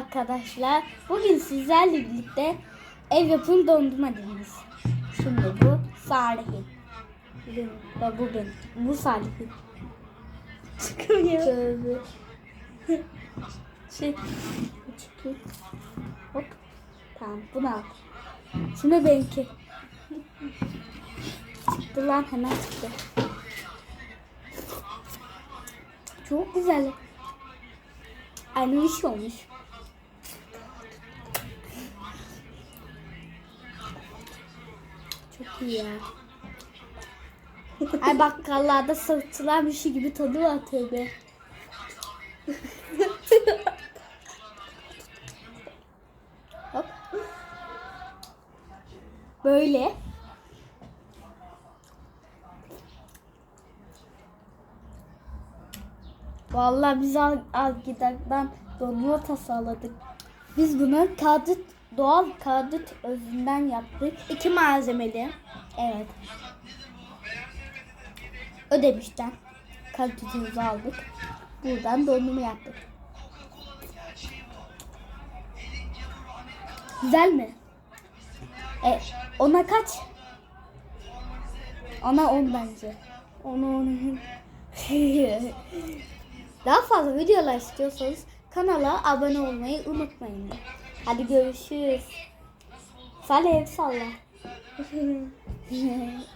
Arkadaşlar bugün sizlerle birlikte ev yapım dondurma deniyoruz. Şimdi bu Salih'in. Ve bu benim. Bu Salih'in. Çıkmıyor. Tövbe. şey, bu çıkıyor. Hop. Tamam bunu al. Şimdi benimki. Çıktı lan hemen çıktı. Çok güzel. Aynı bir şey olmuş. Çok iyi ya. Ay bakkallarda satılan bir şey gibi tadı var tabi. Hop. Böyle. Vallahi biz al, al giderden dondurma tasarladık. Biz bunu kağıt, doğal kağıt özünden yaptık. İki malzemeli. Evet. Ödemişten kalitemizi aldık. Buradan dondurma yaptık. Güzel mi? E, ona kaç? Ona 10 bence. Ona 10. Daha fazla videolar istiyorsanız kanala abone olmayı unutmayın. Hadi görüşürüz. Salla el salla.